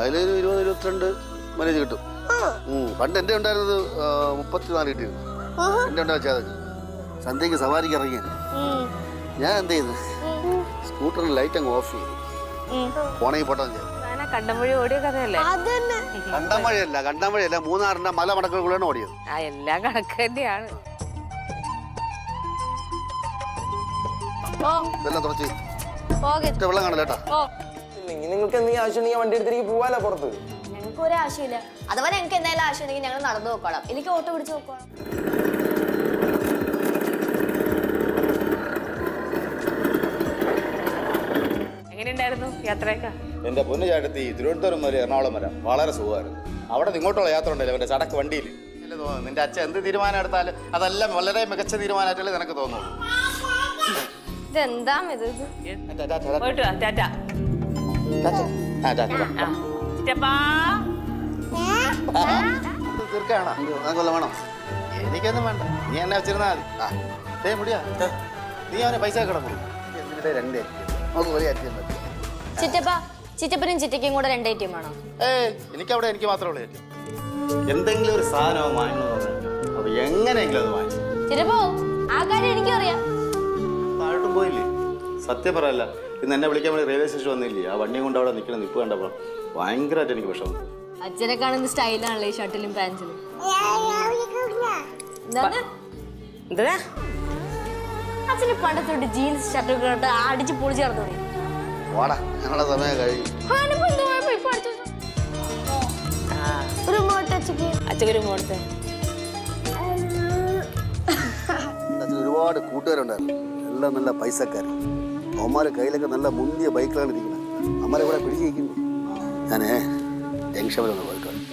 അതിലൊരു ഇരുപത് ഇരുപത്തിരണ്ട് മൈലേജ് കിട്ടും. ഉം. പണ്ട് എന്റെ ഉണ്ടായിരുന്നത് മുപ്പത്തിനാല് കിട്ടിയിരുന്നു. എന്റെ ഉണ്ടാ വെച്ചാൽ സന്ധ്യക്ക് സവാരിക്ക് ഇറങ്ങിയ. ഞാൻ എന്ത് ചെയ്തു? സ്കൂട്ടറിന് ലൈറ്റ് അങ്ങ് ഓഫ് ചെയ്തു. ഫോണേ പോട്ടെ ഞാൻ. ഞാനാ കണ്ടമൊഴി ഓടിയ കഥയല്ലേ? അതന്നെ. കണ്ടാമഴയല്ല കണ്ടാമഴയല്ല മൂന്നാറിന്റെ മല മടക്കുകളാണ് ഓടിയത്. ആ എല്ലാം കണക്ക് തന്നെയാണ്. ഓ ഇതെല്ലാം തുറച്ച്. വെള്ളം കാണില്ല കേട്ടാ. ഓ നിങ്ങൾക്ക് എന്തെങ്കിലും ആവശ്യം ഉണ്ടെങ്കിൽ വണ്ടി എടുത്തിട്ട് പോവാലോ പുറത്ത്. ഞങ്ങൾക്ക് ഒരു ആവശ്യമില്ല അഥവാ ഞങ്ങൾക്ക് എന്തെങ്കിലും ആവശ്യമുണ്ടെങ്കിൽ ഞങ്ങൾ നടന്നു നോക്കണം എനിക്ക് ഓട്ടോ പിടിച്ച് നോക്കണം എങ്ങനെയുണ്ടായിരുന്നു യാത്രയൊക്കെ? എന്റെ പൊന്നു ചാട്ടത്തി തിരുവനന്തപുരം വരെ എറണാകുളം വരാം വളരെ സുഖമായിരുന്നു. അവിടെ ഇങ്ങോട്ടുള്ള യാത്ര ഉണ്ടല്ലോ എന്റെ ചടക്ക് വണ്ടിയിൽ. അല്ലേ തോന്നുന്നു. നിന്റെ അച്ഛൻ എന്ത് തീരുമാനം എടുത്താലും അതെല്ലാം വളരെ മികച്ച തീരുമാനമായിട്ടല്ലേ നിനക്ക് തോന്നുള്ളൂ ഇതെന്താ ഇത് ടാറ്റ. തീർക്കാണോ? കൊല്ലം വേണം. എനിക്കൊന്നും വേണ്ട. നീ എന്നെ വെച്ചിരുന്നാൽ മതി. ആ മുടിയാ. നീ അവനെ പൈസ രണ്ട് നമുക്ക് ഒരു ചിറ്റപ്പ ചിറ്റപ്പനും ചിറ്റയ്ക്കും കൂടെ രണ്ടേ ടീം ആണോ എനിക്ക് എനിക്കവിടെ എനിക്ക് മാത്രമേ ഉള്ളൂ. എന്തെങ്കിലും ഒരു സാധനം അപ്പൊ എങ്ങനെയെങ്കിലും അത് വാങ്ങി. ചിറ്റപ്പോ ആ കാര്യം എനിക്കും അറിയാം താഴോട്ടും പോയില്ലേ? സത്യം പറയല്ല. ഇന്ന് എന്നെ വിളിക്കാൻ വേണ്ടി റെയിൽവേ സ്റ്റേഷൻ വന്നില്ലേ? ആ വണ്ടിയും കൊണ്ട് അവിടെ നിൽക്കണം നിപ്പ് കണ്ടപ്പോൾ ഭയങ്കരമായിട്ട് എനിക്ക് വിഷമം. അച്ഛനെ കാണുന്ന സ്റ്റൈലാണല്ലേ ഈ ഷർട്ടിലും പാൻസിലും എന്താ? അച്ഛന് പണ്ടത്തോട്ട് ജീൻസ് ഷർട്ടൊക്കെ ഇട്ട് അടിച്ച് പൊളിച്ച് ചേർത്തോളി വാടാ ഞങ്ങളുടെ സമയം കഴിഞ്ഞു ഒരു മോട്ട് അച്ഛക്ക് അച്ഛക്കൊരു മോടത്തെ എന്റെ അച്ഛന് ഒരുപാട് കൂട്ടുകാരുണ്ടായിരുന്നു. എല്ലാം നല്ല പൈസക്കാർ അവന്മാരെ കയ്യിലൊക്കെ നല്ല മുന്തിയ ബൈക്കിലാണ് ഇരിക്കുന്നത് അമ്മരെ ഇവിടെ പിടിച്ചിരിക്കുന്നു ഞാനേ ജംഗ്ഷൻ വരെ ഒന്ന് പോയിട്ട് വരാം.